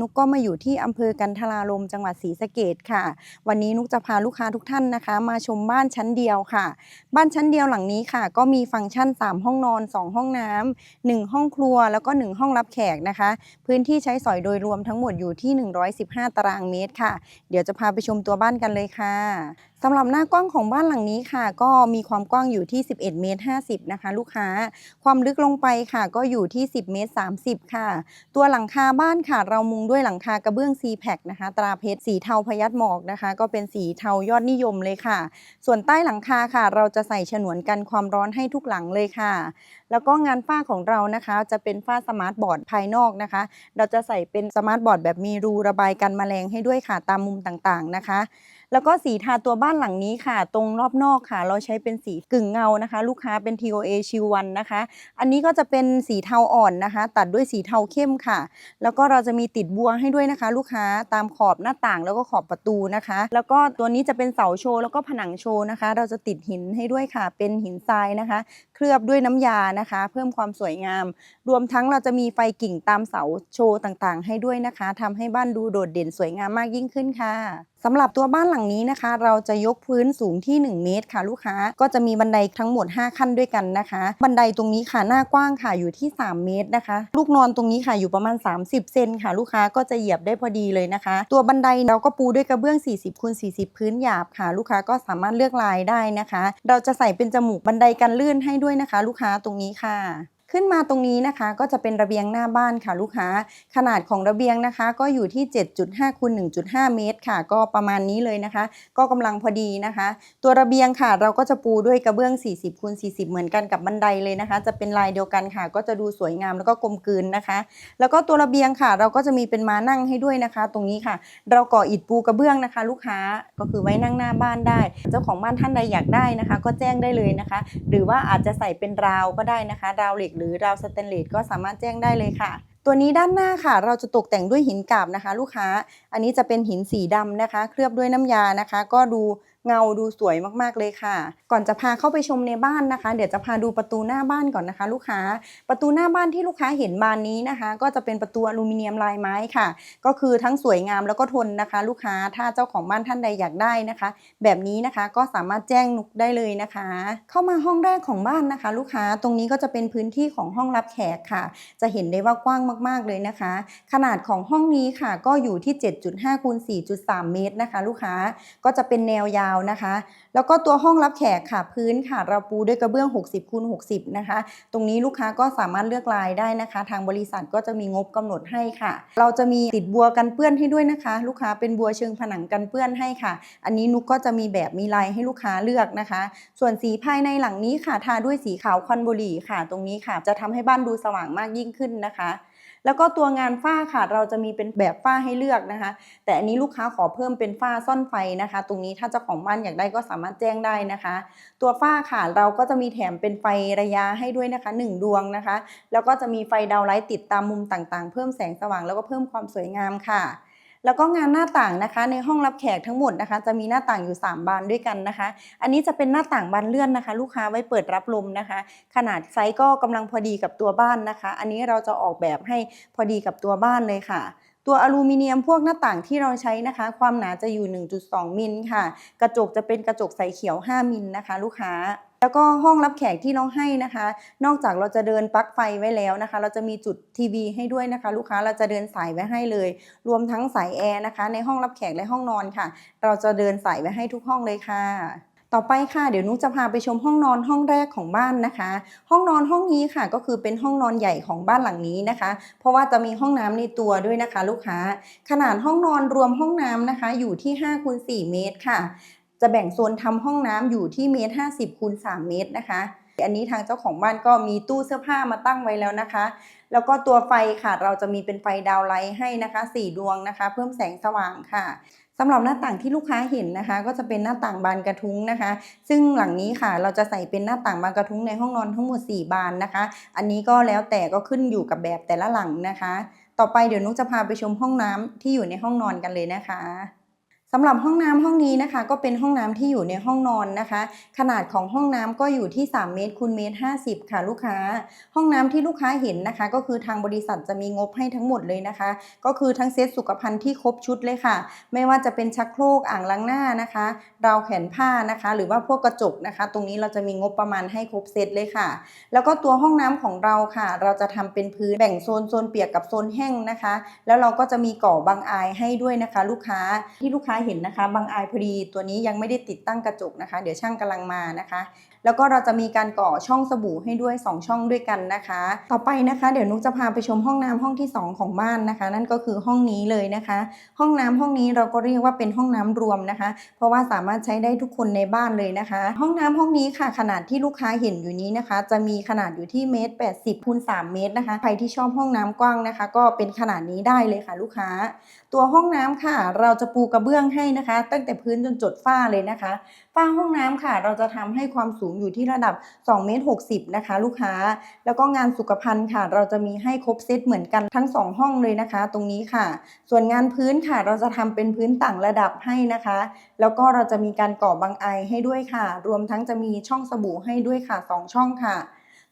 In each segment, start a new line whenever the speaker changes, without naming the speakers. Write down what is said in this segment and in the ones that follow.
นุกก็มาอยู่ที่อำเภอกันทรารมจังหวัดศรีสะเกดค่ะ วันนี้นุกจะพาลูกค้าทุกท่านนะคะ มาชมบ้านชั้นเดียวค่ะ บ้านชั้นเดียวหลังนี้ค่ะ ก็มีฟังก์ชัน 3 ห้องนอน 2 ห้องน้ำ1ห้องครัวแล้วก็ 1 ห้องรับแขกนะคะ พื้นที่ใช้สอยโดยรวมทั้งหมดอยู่ที่ 115 ตารางเมตรค่ะ เดี๋ยวจะพาไปชมตัวบ้านกันเลยค่ะ สำหรับหน้ากว้างของบ้านหลังนี้ค่ะ ก็มีความกว้างอยู่ที่ 11 เมตร 50 นะคะ ลูกค้า ความลึกลงไปค่ะ ก็อยู่ที่ 10 เมตร 30 ค่ะ ตัวหลังคาบ้านค่ะ เรามุงด้วยหลังคากระเบื้อง c p a c นะคะ ตราเพชรสีเทาพยัดหมอกนะคะ ก็เป็นสีเทายอดนิยมเลยค่ะ ส่วนใต้หลังคาค่ะ เราจะใส่ฉนวนกันความร้อนให้ทุกหลังเลยค่ะ แล้วก็งานฝ้าของเรานะคะ จะเป็นฝ้าสมาร์ทบอร์ดภายนอกนะคะ เราจะใส่เป็นสมาร์ทบอร์ดแบบมีรูระบายกันแมลงให้ด้วยค่ะตามมุมต่างๆนะคะ แล้วก็สีทาตัวบ้านหลังนี้ค่ะ ตรงรอบนอกค่ะ เราใช้เป็นสีกึ่งเงานะคะ ลูกค้าเป็น TOA ชิววันนะคะ อันนี้ก็จะเป็นสีเทาอ่อนนะคะ ตัดด้วยสีเทาเข้มค่ะ แล้วก็เราจะมีติดบัวให้ด้วยนะคะ ลูกค้าตามขอบหน้าต่างแล้วก็ขอบประตูนะคะ แล้วก็ตัวนี้จะเป็นเสาโชว์แล้วก็ผนังโชว์นะคะ เราจะติดหินให้ด้วยค่ะ เป็นหินทรายนะคะ เคลือบด้วยน้ำยานะคะ เพิ่มความสวยงาม รวมทั้งเราจะมีไฟกิ่งตามเสาโชว์ต่างๆ ให้ด้วยนะคะทำให้บ้านดูโดดเด่นสวยงามมากยิ่งขึ้นค่ะ สำหรับตัวบ้านหลังนี้นะคะ เราจะยกพื้นสูงที่ 1 เมตรค่ะลูกค้าก็จะมีบันไดทั้งหมด 5 ขั้นด้วยกันนะคะ บันไดตรงนี้ค่ะหน้ากว้างค่ะอยู่ที่ 3 เมตรนะคะ ลูกนอนตรงนี้ค่ะอยู่ประมาณ 30 เซนค่ะ ลูกค้าก็จะเหยียบได้พอดีเลยนะคะ ตัวบันไดเราก็ปูด้วยกระเบื้อง 40คูณ40 พื้นหยาบค่ะ ลูกค้าก็สามารถเลือกลายได้นะคะ เราจะใส่เป็นจมูกบันไดกันลื่นให้ด้วยนะคะ ลูกค้าตรงนี้ค่ะ ขึ้นมาตรงนี้นะคะ ก็จะเป็นระเบียงหน้าบ้านค่ะลูกค้า ขนาดของระเบียงนะคะ ก็อยู่ที่ 7.5คูณ1.5 เมตรค่ะ ก็ประมาณนี้เลยนะคะ ก็กำลังพอดีนะคะ ตัวระเบียงค่ะ เราก็จะปูด้วยกระเบื้อง 40คูณ40 เหมือนกันกับบันไดเลยนะคะ จะเป็นลายเดียวกันค่ะ ก็จะดูสวยงามแล้วก็กลมกลืนนะคะ แล้วก็ตัวระเบียงค่ะ เราก็จะมีเป็นม้านั่งให้ด้วยนะคะ ตรงนี้ค่ะ เราก่ออิฐปูกระเบื้องนะคะ ลูกค้าก็คือไว้นั่งหน้าบ้านได้ เจ้าของบ้านท่านใดอยากได้นะคะ ก็แจ้งได้เลยนะคะ หรือว่าอาจจะใส่เป็นราวก็ได้นะคะ ราวเหล็กรือราวสแตนเลสก็สามารถแจ้งได้เลยค่ะ ตัวนี้ด้านหน้าค่ะ เราจะตกแต่งด้วยหินกาบนะคะ ลูกค้า อันนี้จะเป็นหินสีดำนะคะ เคลือบด้วยน้ำยานะคะ ก็ดู เงาดูสวยมากๆเลยค่ะ ก่อนจะพาเข้าไปชมในบ้านนะคะ เดี๋ยวจะพาดูประตูหน้าบ้านก่อนนะคะ ลูกค้า ประตูหน้าบ้านที่ลูกค้าเห็นบานนี้นะคะ ก็จะเป็นประตูอลูมิเนียมลายไม้ค่ะ ก็คือทั้งสวยงามแล้วก็ทนนะคะ ลูกค้าถ้าเจ้าของบ้านท่านใดอยากได้นะคะ แบบนี้นะคะก็สามารถแจ้งนุกได้เลยนะคะ เข้ามาห้องแรกของบ้านนะคะ ลูกค้าตรงนี้ก็จะเป็นพื้นที่ของห้องรับแขกค่ะ จะเห็นได้ว่ากว้างมาก ๆเลยนะคะ ขนาดของห้องนี้ค่ะ ก็อยู่ที่ 7.5คูณ4.3 เมตรนะคะ ลูกค้าก็จะเป็นแนวยาวนะคะ แล้วก็ตัวห้องรับแขกค่ะพื้นค่ะเราปูด้วยกระเบื้อง 60คูณ60 นะคะ ตรงนี้ลูกค้าก็สามารถเลือกลายได้นะคะ ทางบริษัทก็จะมีงบกำหนดให้ค่ะ เราจะมีติดบัวกันเปื้อนให้ด้วยนะคะ ลูกค้าเป็นบัวเชิงผนังกันเปื้อนให้ค่ะ อันนี้นุกก็จะมีแบบมีลายให้ลูกค้าเลือกนะคะ ส่วนสีภายในหลังนี้ค่ะทาด้วยสีขาวควันบุรีค่ะ ตรงนี้ค่ะ จะทำให้บ้านดูสว่างมากยิ่งขึ้นนะคะ แล้วก็ตัวงานฝ้าค่ะเราจะมีเป็นแบบฝ้าให้เลือกนะคะ แต่อันนี้ลูกค้าขอเพิ่มเป็นฝ้าซ่อนไฟนะคะ ตรงนี้ถ้าเจ้าของบ้านอยากได้ก็สามารถแจ้งได้นะคะ ตัวฝ้าค่ะเราก็จะมีแถมเป็นไฟระยะให้ด้วยนะคะ 1 ดวงนะคะ แล้วก็จะมีไฟดาวไลท์ติดตามมุมต่างๆ เพิ่มแสงสว่างแล้วก็เพิ่มความสวยงามค่ะ แล้วก็งานหน้าต่างนะคะ ในห้องรับแขกทั้งหมดนะคะ จะมีหน้าต่างอยู่ 3 บานด้วยกันนะคะ อันนี้จะเป็นหน้าต่างบานเลื่อนนะคะ ลูกค้าไว้เปิดรับลมนะคะ ขนาดไซส์ก็กำลังพอดีกับตัวบ้านนะคะ อันนี้เราจะออกแบบให้พอดีกับตัวบ้านเลยค่ะตัวอลูมิเนียมพวกหน้าต่างที่เราใช้นะคะ ความหนาจะอยู่ 1.2 มิลค่ะ กระจกจะเป็นกระจกใสเขียว 5 มิลนะคะ ลูกค้า แล้วก็ห้องรับแขกที่เราให้นะคะ นอกจากเราจะเดินปลั๊กไฟไว้แล้วนะคะ เราจะมีจุดทีวีให้ด้วยนะคะ ลูกค้าเราจะเดินสายไว้ให้เลย รวมทั้งสายแอร์นะคะ ในห้องรับแขกและห้องนอนค่ะ เราจะเดินสายไว้ให้ทุกห้องเลยค่ะต่อไปค่ะเดี๋ยวนุกจะพาไปชมห้องนอนห้องแรกของบ้านนะคะ ห้องนอนห้องนี้ค่ะก็คือเป็นห้องนอนใหญ่ของบ้านหลังนี้นะคะ เพราะว่าจะมีห้องน้ำในตัวด้วยนะคะ ลูกค้า ขนาดห้องนอนรวมห้องน้ำนะคะ อยู่ที่5คูณ4เมตรค่ะ จะแบ่งโซนทำห้องน้ำอยู่ที่เมตร50คูณ3เมตรนะคะอันนี้ทางเจ้าของบ้านก็มีตู้เสื้อผ้ามาตั้งไว้แล้วนะคะ แล้วก็ตัวไฟค่ะเราจะมีเป็นไฟดาวไลท์ให้นะคะ 4 ดวงนะคะ เพิ่มแสงสว่างค่ะสำหรับหน้าต่างที่ลูกค้าเห็นนะคะ ก็จะเป็นหน้าต่างบานกระทุ้งนะคะ ซึ่งหลังนี้ค่ะเราจะใส่เป็นหน้าต่างบานกระทุ้งในห้องนอนทั้งหมด 4 บานนะคะ อันนี้ก็แล้วแต่ก็ขึ้นอยู่กับแบบแต่ละหลังนะคะ ต่อไปเดี๋ยวนุกจะพาไปชมห้องน้ำที่อยู่ในห้องนอนกันเลยนะคะ สำหรับห้องน้ำห้องนี้นะคะ ก็เป็นห้องน้ำที่อยู่ในห้องนอนนะคะ ขนาดของห้องน้ำก็อยู่ที่ 3 เมตรคูณเมตร 50 ค่ะลูกค้า ห้องน้ำที่ลูกค้าเห็นนะคะ ก็คือทางบริษัทจะมีงบให้ทั้งหมดเลยนะคะ ก็คือทั้งเซตสุขภัณฑ์ที่ครบชุดเลยค่ะ ไม่ว่าจะเป็นชักโครกอ่างล้างหน้านะคะ ราวแขนผ้านะคะ หรือว่าพวกกระจกนะคะ ตรงนี้เราจะมีงบประมาณให้ครบเซตเลยค่ะ แล้วก็ตัวห้องน้ำของเราค่ะ เราจะทำเป็นพื้นแบ่งโซนโซนเปียกกับโซนแห้งนะคะ แล้วเราก็จะมีก่อบางอายให้ด้วยนะคะ ลูกค้าที่ลูกค้าเห็นนะคะ บางอายพอดีตัวนี้ยังไม่ได้ติดตั้งกระจกนะคะ เดี๋ยวช่างกำลังมานะคะ แล้วก็เราจะมีการก่อช่องสบู่ให้ด้วย 2 ช่องด้วยกันนะคะ ต่อไปนะคะ เดี๋ยวนุกจะพาไปชมห้องน้ำห้องที่ 2 ของบ้านนะคะ นั่นก็คือห้องนี้เลยนะคะ ห้องน้ำห้องนี้เราก็เรียกว่าเป็นห้องน้ำรวมนะคะ เพราะว่าสามารถใช้ได้ทุกคนในบ้านเลยนะคะ ห้องน้ำห้องนี้ค่ะ ขนาดที่ลูกค้าเห็นอยู่นี้นะคะ จะมีขนาดอยู่ที่เมตร80คูณ3เมตรนะคะใครที่ชอบห้องน้ำกว้างนะคะ ก็เป็นขนาดนี้ได้เลยค่ะ ลูกค้า ตัวห้องน้ำค่ะ เราจะปูกระเบื้องให้นะคะ ตั้งแต่พื้นจนจดฝ้าเลยนะคะฝ้าห้องน้ำค่ะ เราจะทำให้ความสูงอยู่ที่ระดับ2เมตร60 นะคะ ลูกค้า แล้วก็งานสุขภัณฑ์ค่ะ เราจะมีให้ครบเซตเหมือนกันทั้ง 2 ห้องเลยนะคะ ตรงนี้ค่ะ ส่วนงานพื้นค่ะ เราจะทำเป็นพื้นต่างระดับให้นะคะ แล้วก็เราจะมีการก่อบางไอให้ด้วยค่ะ รวมทั้งจะมีช่องสบู่ให้ด้วยค่ะ 2 ช่องค่ะ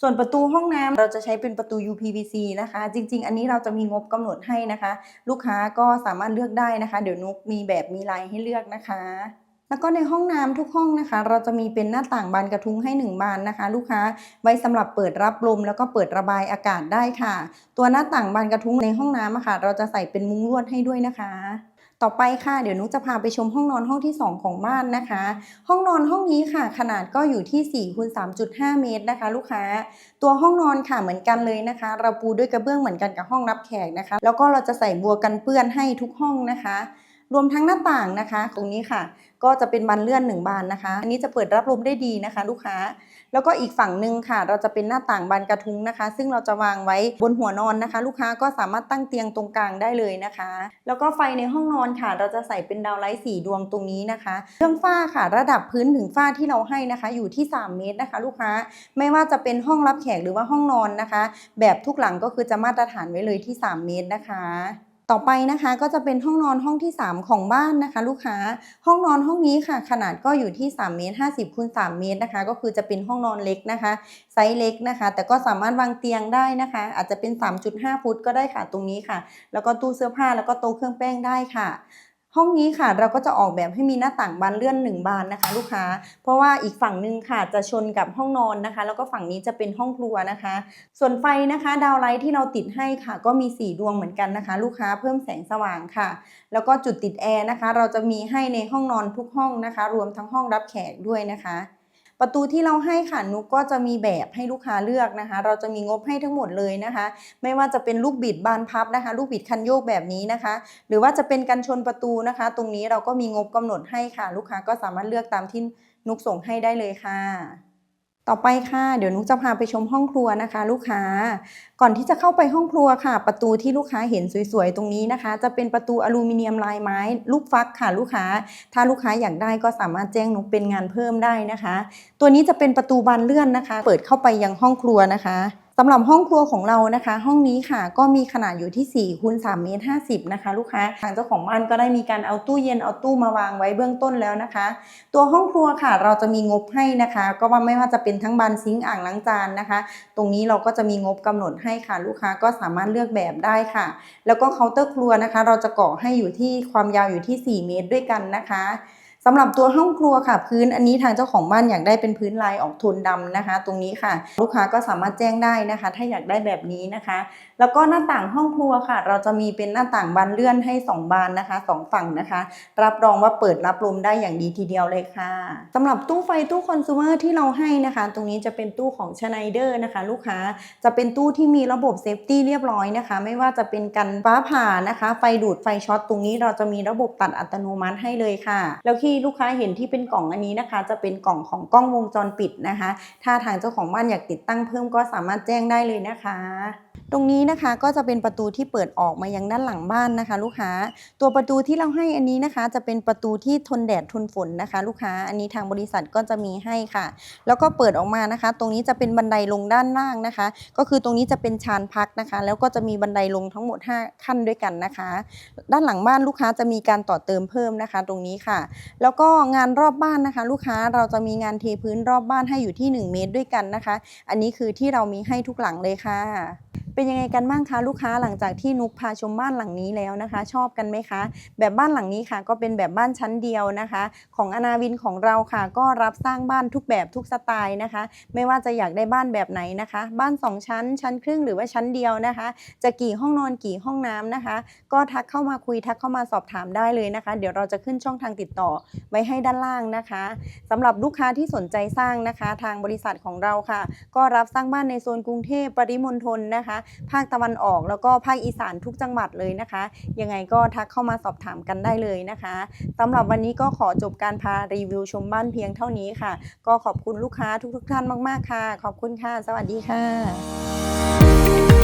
ส่วนประตูห้องน้ำเราจะใช้เป็นประตู UPVC นะคะ จริง ๆ อันนี้เราจะมีงบกำหนดให้นะคะ ลูกค้าก็สามารถเลือกได้นะคะ เดี๋ยวนุกมีแบบมีลายให้เลือกนะคะ แล้วก็ในห้องน้ำทุกห้องนะคะ เราจะมีเป็นหน้าต่างบานกระทุ้งให้ 1 บานนะคะ ลูกค้าไว้สำหรับเปิดรับลมแล้วก็เปิดระบายอากาศได้ค่ะ ตัวหน้าต่างบานกระทุ้งในห้องน้ำอะค่ะ เราจะใส่เป็นมุ้งลวดให้ด้วยนะคะต่อไปค่ะเดี๋ยวนุกจะพาไปชมห้องนอนห้องที่ 2 ของบ้านนะคะ ห้องนอนห้องนี้ค่ะ ขนาดก็อยู่ที่4คูณ3.5 เมตรนะคะ ลูกค้า ตัวห้องนอนค่ะเหมือนกันเลยนะคะ เราปูด้วยกระเบื้องเหมือนกันกับห้องรับแขกนะคะ แล้วก็เราจะใส่บัวกันเปื้อนให้ทุกห้องนะคะ รวมทั้งหน้าต่างนะคะ ตรงนี้ค่ะ ก็จะเป็นบานเลื่อนหนึ่งบานนะคะ อันนี้จะเปิดรับลมได้ดีนะคะ ลูกค้า แล้วก็อีกฝั่งหนึ่งค่ะ เราจะเป็นหน้าต่างบานกระทุ้งนะคะ ซึ่งเราจะวางไว้บนหัวนอนนะคะ ลูกค้าก็สามารถตั้งเตียงตรงกลางได้เลยนะคะ แล้วก็ไฟในห้องนอนค่ะ เราจะใส่เป็นดาวไลท์สีดวงตรงนี้นะคะ เรื่องฝ้าค่ะ ระดับพื้นถึงฝ้าที่เราให้นะคะ อยู่ที่ 3 เมตรนะคะ ลูกค้า ไม่ว่าจะเป็นห้องรับแขกหรือว่าห้องนอนนะคะ แบบทุกหลังก็คือจะมาตรฐานไว้เลยที่ 3 เมตรนะคะ ต่อไปนะคะก็จะเป็นห้องนอนห้องที่ 3 ของบ้านนะคะ ลูกค้าห้องนอนห้องนี้ค่ะ ขนาดก็อยู่ที่3เมตร50คูณ3เมตรนะคะ ก็คือจะเป็นห้องนอนเล็กนะคะ ไซส์เล็กนะคะ แต่ก็สามารถวางเตียงได้นะคะ อาจจะเป็น 3.5 ฟุตก็ได้ค่ะตรงนี้ค่ะ แล้วก็ตู้เสื้อผ้าแล้วก็โต๊ะเครื่องแป้งได้ค่ะ ห้องนี้ค่ะเราก็จะออกแบบให้มีหน้าต่างบานเลื่อนหนึ่งบานนะคะ ลูกค้า เพราะว่าอีกฝั่งหนึ่งค่ะจะชนกับห้องนอนนะคะ แล้วก็ฝั่งนี้จะเป็นห้องครัวนะคะ ส่วนไฟนะคะ ดาวไลท์ที่เราติดให้ค่ะ ก็มี 4 ดวงเหมือนกันนะคะ ลูกค้าเพิ่มแสงสว่างค่ะ แล้วก็จุดติดแอร์นะคะ เราจะมีให้ในห้องนอนทุกห้องนะคะ รวมทั้งห้องรับแขกด้วยนะคะ ประตูที่เราให้ค่ะนุกก็จะมีแบบให้ลูกค้าเลือกนะคะ เราจะมีงบให้ทั้งหมดเลยนะคะ ไม่ว่าจะเป็นลูกบิดบานพับนะคะ ลูกบิดคันโยกแบบนี้นะคะ หรือว่าจะเป็นกันชนประตูนะคะ ตรงนี้เราก็มีงบกำหนดให้ค่ะ ลูกค้าก็สามารถเลือกตามที่นุกส่งให้ได้เลยค่ะ ต่อไปค่ะ เดี๋ยวนุ๊กจะพาไปชมห้องครัวนะคะ ลูกค้า ก่อนที่จะเข้าไปห้องครัวค่ะ ประตูที่ลูกค้าเห็นสวยๆตรงนี้นะคะ จะเป็นประตูอลูมิเนียมลายไม้ ลูกฟักค่ะลูกค้า ถ้าลูกค้าอยากได้ก็สามารถแจ้งนุ๊กเป็นงานเพิ่มได้นะคะ ตัวนี้จะเป็นประตูบานเลื่อนนะคะ เปิดเข้าไปยังห้องครัวนะคะ สำหรับห้องครัวของเรานะคะ ห้องนี้ค่ะก็มีขนาดอยู่ที่4คูณ3เมตร50นะคะ ลูกค้าทางเจ้าของบ้านก็ได้มีการเอาตู้เย็นเอาตู้มาวางไว้เบื้องต้นแล้วนะคะ ตัวห้องครัวค่ะ เราจะมีงบให้นะคะ ก็ว่าไม่ว่าจะเป็นทั้งบานซิงอ่างล้างจานนะคะ ตรงนี้เราก็จะมีงบกำหนดให้ค่ะ ลูกค้าก็สามารถเลือกแบบได้ค่ะ แล้วก็เคาน์เตอร์ครัวนะคะ เราจะก่อให้อยู่ที่ความยาวอยู่ที่ 4 เมตรด้วยกันนะคะ สำหรับตัวห้องครัวค่ะ พื้นอันนี้ทางเจ้าของบ้านอยากได้เป็นพื้นลายออกโทนดำนะคะ ตรงนี้ค่ะ ลูกค้าก็สามารถแจ้งได้นะคะ ถ้าอยากได้แบบนี้นะคะ แล้วก็หน้าต่างห้องครัวค่ะ เราจะมีเป็นหน้าต่างบานเลื่อนให้ 2 บานนะคะสองฝั่งนะคะ รับรองว่าเปิดรับลมได้อย่างดีทีเดียวเลยค่ะสำหรับตู้ไฟตู้คอน sumer ที่เราให้นะคะ ตรงนี้จะเป็นตู้ของชไนเดอร์นะคะ ลูกค้าจะเป็นตู้ที่มีระบบเซฟตี้เรียบร้อยนะคะ ไม่ว่าจะเป็นกันฟ้าผ่านะคะ ไฟดูดไฟช็อตตรงนี้เราจะมีระบบตัดอัตโนมัติให้เลยค่ะ แล้วที่ลูกค้าเห็นที่เป็นกล่องอันนี้นะคะ จะเป็นกล่องของกล้องวงจรปิดนะคะ ถ้าทางเจ้าของบ้านอยากติดตั้งเพิ่มก็สามารถแจ้งได้เลยนะคะ ตรงนี้นะคะก็จะเป็นประตูที่เปิดออกมายังด้านหลังบ้านนะคะ ลูกค้า ตัวประตูที่เราให้อันนี้นะคะ จะเป็นประตูที่ทนแดดทนฝนนะคะ ลูกค้าอันนี้ทางบริษัทก็จะมีให้ค่ะ แล้วก็เปิดออกมานะคะ ตรงนี้จะเป็นบันไดลงด้านล่างนะคะ ก็คือตรงนี้จะเป็นชานพักนะคะ แล้วก็จะมีบันไดลงทั้งหมด 5 ขั้นด้วยกันนะคะ ด้านหลังบ้านลูกค้าจะมีการต่อเติมเพิ่มนะคะ ตรงนี้ค่ะ แล้วก็งานรอบบ้านนะคะ ลูกค้าเราจะมีงานเทพื้นรอบบ้านให้อยู่ที่ 1 เมตรด้วยกันนะคะ อันนี้คือที่เรามีให้ทุกหลังเลยค่ะ เป็นยังไงกันบ้างคะลูกค้าหลังจากที่นุกพาชมบ้านหลังนี้แล้วนะคะ ชอบกันไหมคะ แบบบ้านหลังนี้ค่ะ ก็เป็นแบบบ้านชั้นเดียวนะคะ ของอนาวินของเราค่ะ ก็รับสร้างบ้านทุกแบบทุกสไตล์นะคะ ไม่ว่าจะอยากได้บ้านแบบไหนนะคะ บ้าน 2 ชั้น ชั้นครึ่งหรือว่าชั้นเดียวนะคะ จะกี่ห้องนอนกี่ห้องน้ำนะคะ ก็ทักเข้ามาคุยทักเข้ามาสอบถามได้เลยนะคะ เดี๋ยวเราจะขึ้นช่องทางติดต่อไว้ให้ด้านล่างนะคะสำหรับลูกค้าที่สนใจสร้างนะคะ ทางบริษัทของเราค่ะ ก็รับสร้างบ้านในโซนกรุงเทพปริมณฑลนะคะภาคตะวันออกแล้วก็ภาคอีสานทุกจังหวัดเลยนะคะ ยังไงก็ทักเข้ามาสอบถามกันได้เลยนะคะสำหรับวันนี้ก็ขอจบการพารีวิวชมบ้านเพียงเท่านี้ค่ะ ก็ขอบคุณลูกค้าทุกๆท่านมาก ๆ ค่ะ ขอบคุณค่ะ สวัสดีค่ะ